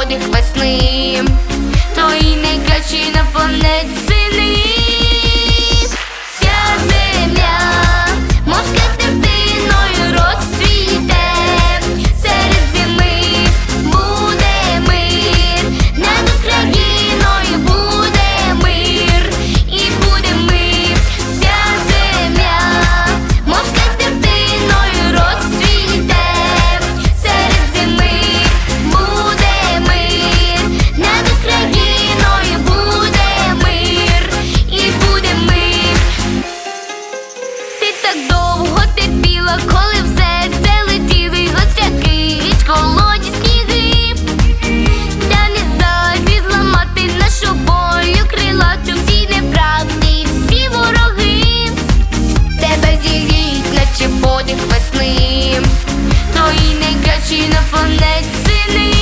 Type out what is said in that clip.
подих весни, той найкращий на планеті. sexy need